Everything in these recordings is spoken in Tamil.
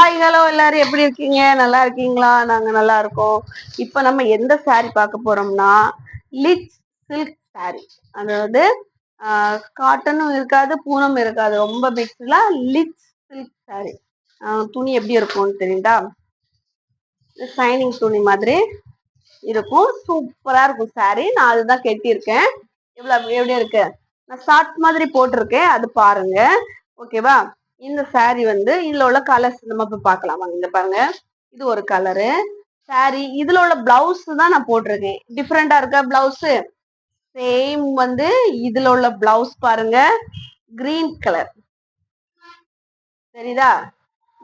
ஹாய் ஹலோ எல்லாரும் எப்படி இருக்கீங்க? நல்லா இருக்கீங்களா? நாங்க நல்லா இருக்கோம். இப்ப நம்ம எந்த சாரி பார்க்க போறோம்னா லிச் சில்க் சாரி அதாவது காட்டனும் இருக்காது பூனம் இருக்காது. ரொம்ப மிக்ஸ்ல லிச் சில்க் சாரி துணி எப்படி இருக்கும்னு தெரியுதா? ஷைனிங் துணி மாதிரி இருக்கும். சூப்பரா இருக்கும் சாரி நான் அதுதான் கட்டியிருக்கேன். இவ்வளவு எப்படி இருக்கு? நான் ஷார்ட் மாதிரி போட்டிருக்கேன். அது பாருங்க. ஓகேவா இந்த சாரி வந்து இதுல உள்ள கலர்ஸ் நம்ம இப்ப பார்க்கலாம். வாங்க இங்க பாருங்க. இது ஒரு கலரு சாரி இதுல உள்ள பிளவுஸ் தான் நான் போட்டிருக்கேன். டிஃப்ரெண்டா இருக்கா பிளவுஸ் சேம் வந்து இதுல உள்ள பிளவுஸ் பாருங்க. கிரீன் கலர் சரிதா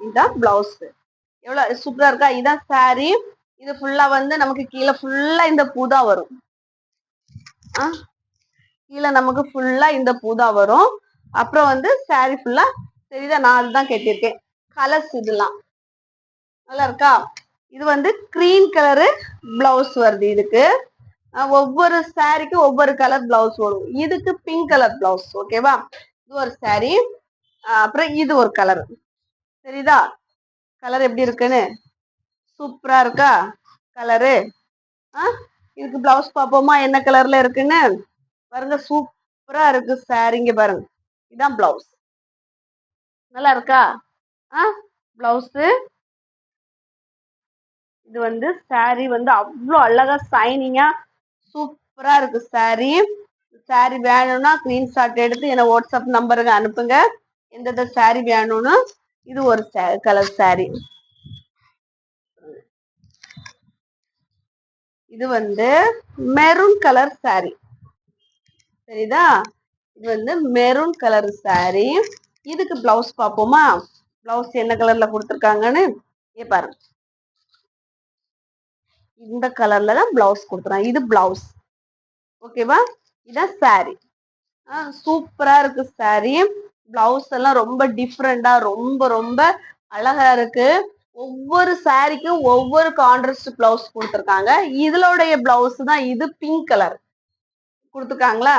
இதுதான் பிளவுஸ் எவ்வளவு சூப்பரா இருக்கா? இதுதான் சாரி இது ஃபுல்லா வந்து நமக்கு கீழே ஃபுல்லா இந்த பூ தான் வரும். ஆ? கீழே நமக்கு ஃபுல்லா இந்த பூ தான் வரும். அப்புறம் வந்து சாரி ஃபுல்லா சரிதான் நான் அதுதான் கேட்டிருக்கேன். கலர்ஸ் இதெல்லாம். நல்லா இருக்கா இது வந்து கிரீன் கலரு பிளவுஸ் வருது இதுக்கு. ஒவ்வொரு சாரிக்கும் ஒவ்வொரு கலர் பிளவுஸ் வரும். இதுக்கு பிங்க் கலர் பிளவுஸ் ஓகேவா இது ஒரு சாரி அப்புறம் இது ஒரு கலர் சரிதா கலர் எப்படி இருக்குன்னு? சூப்பரா இருக்கா? கலரு ஆ இதுக்கு பிளவுஸ் பார்ப்போமா? என்ன கலர்ல இருக்குன்னு? பாருங்க சூப்பரா இருக்கு சாரிங்க பாருங்க. இதுதான் பிளவுஸ் நல்லா இருக்கா ஆ ப்ளவுஸு இது வந்து saree வந்து அவ்வளோ அழகா சைனிங்கா சூப்பரா இருக்கு saree. saree வேணும்னா ஸ்கிரீன்ஷாட் எடுத்து என்ன வாட்ஸ்அப் நம்பருக்கு அனுப்புங்க. எந்தெந்த saree வேணும்னு. இது ஒரு கலர் saree. இது வந்து மெரூன் கலர் saree. சரிதா? இது வந்து மெரூன் கலர் saree. இதுக்கு பிளவுஸ் பார்ப்போமா? பிளவுஸ் என்ன கலர்ல கொடுத்துருக்காங்கன்னு? இங்க பாருங்க. இந்த கலர்ல தான் பிளவுஸ் கொடுத்துறாங்க. இது பிளவுஸ் ஓகேவா இதான் சாரி சூப்பரா இருக்கு சாரி பிளவுஸ் எல்லாம் ரொம்ப டிஃப்ரெண்டா ரொம்ப ரொம்ப அழகா இருக்கு. ஒவ்வொரு சாரிக்கும் ஒவ்வொரு கான்ட்ராஸ்ட் பிளவுஸ் கொடுத்துருக்காங்க. இதுலோடைய பிளவுஸ் தான் இது பிங்க் கலர் கொடுத்துருக்காங்களா?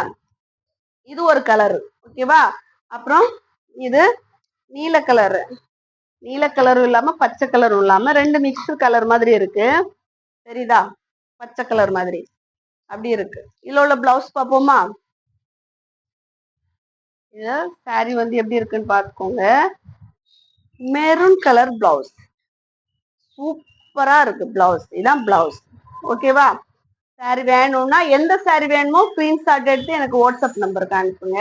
இது ஒரு கலர் ஓகேவா அப்புறம் இது நீல கலரு நீல கலரும் இல்லாம பச்சை கலரும் இல்லாம ரெண்டு மிக்ஸ் கலர் மாதிரி இருக்கு. தெரியுதா? பச்சை கலர் மாதிரி. அப்படி இருக்கு. இதுல உள்ள பிளவுஸ் பார்ப்போமா? இது சாரி வந்து எப்படி இருக்குன்னு பார்த்துக்கோங்க. மெரூன் கலர் பிளவுஸ் சூப்பரா இருக்கு பிளவுஸ் இதான் பிளவுஸ் ஓகேவா சாரி வேணும்னா எந்த சாரி வேணுமோ ஸ்கிரீன்ஷாட் எடுத்து எனக்கு வாட்ஸ்அப் நம்பருக்கு அனுப்புங்க.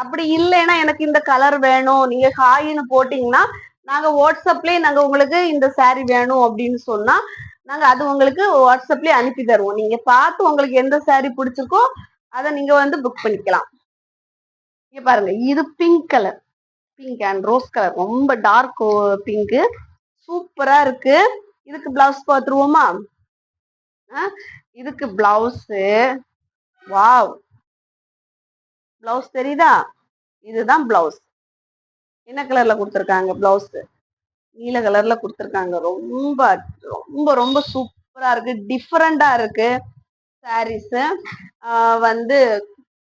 அப்படி இல்லைன்னா எனக்கு இந்த கலர் வேணும். நீங்க ஹாயின்னு போட்டீங்கன்னா நாங்க வாட்ஸ்அப்லயே நாங்க உங்களுக்கு இந்த சாரி வேணும் அப்படின்னு சொன்னா நாங்க அது உங்களுக்கு வாட்ஸ்அப்லயே அனுப்பி தருவோம். நீங்க பார்த்து உங்களுக்கு எந்த சாரி பிடிச்சிருக்கோ அதை நீங்க வந்து புக் பண்ணிக்கலாம். இங்க பாருங்க இது pink colour pink and rose colour ரொம்ப டார்க் பிங்க் சூப்பரா இருக்கு. இதுக்கு பிளவுஸ் பார்த்துருவோமா? இதுக்கு பிளவுஸ் வாவ் பிளவுஸ் தெரியுதா? இதுதான் பிளவுஸ் என்ன கலர்ல கொடுத்துருக்காங்க பிளவுஸ் நீல கலர்ல கொடுத்துருக்காங்க. ரொம்ப ரொம்ப ரொம்ப சூப்பரா இருக்கு. டிஃப்ரெண்டா இருக்கு. சாரீஸ் வந்து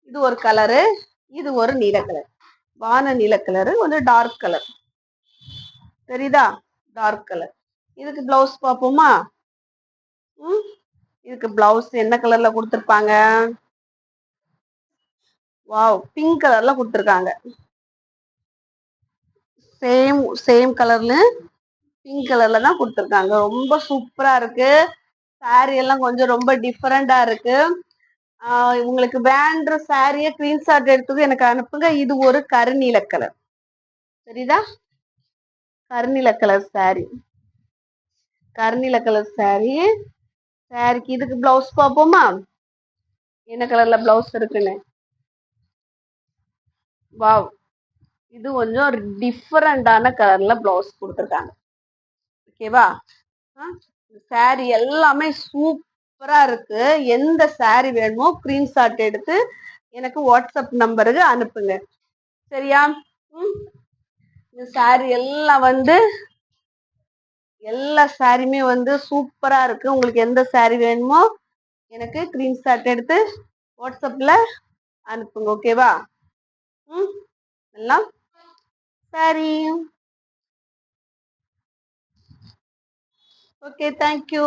இது ஒரு கலரு இது ஒரு நீல கலர் வான நீல கலரு கொஞ்சம் டார்க் கலர் தெரியுதா? டார்க் கலர் இதுக்கு பிளவுஸ் பார்ப்போமா? ம்? இதுக்கு பிளவுஸ் என்ன கலர்ல கொடுத்துருப்பாங்க? வாவ் பிங்க் கலர்ல கொடுத்துருக்காங்க. சேம் சேம் கலர்ல பிங்க் கலர்ல தான் கொடுத்துருக்காங்க. ரொம்ப சூப்பரா இருக்கு. சாரி எல்லாம் கொஞ்சம் ரொம்ப டிஃப்ரெண்டா இருக்கு. உங்களுக்கு வேண்ட சாரிய ஸ்கிரீன்ஷாட் எடுத்தது எனக்கு அனுப்புங்க. இது ஒரு கருநீல கலர் சரிதா? கருநீல கலர் சாரி கருநீல கலர் சாரி சாரிக்கு இதுக்கு பிளவுஸ் பார்ப்போமா? என்ன கலர்ல பிளவுஸ் இருக்குன்னு? வாவ். இது கொஞ்சம் டிஃப்ரெண்டான கலர்ல பிளவுஸ் கொடுத்துருக்காங்க. ஓகேவா சாரி எல்லாமே சூப்பரா இருக்கு. எந்த சாரி வேணுமோ ஸ்கிரீன்ஷாட் எடுத்து எனக்கு வாட்ஸ்அப் நம்பருக்கு அனுப்புங்க. சரியா? ம். இந்த சாரி எல்லாம் வந்து எல்லா சாரியுமே வந்து சூப்பரா இருக்கு. உங்களுக்கு எந்த சாரி வேணுமோ எனக்கு ஸ்கிரீன்ஷாட் எடுத்து வாட்ஸ்அப்ல அனுப்புங்க. ஓகேவா எல்லாம் சரி. Okay thank you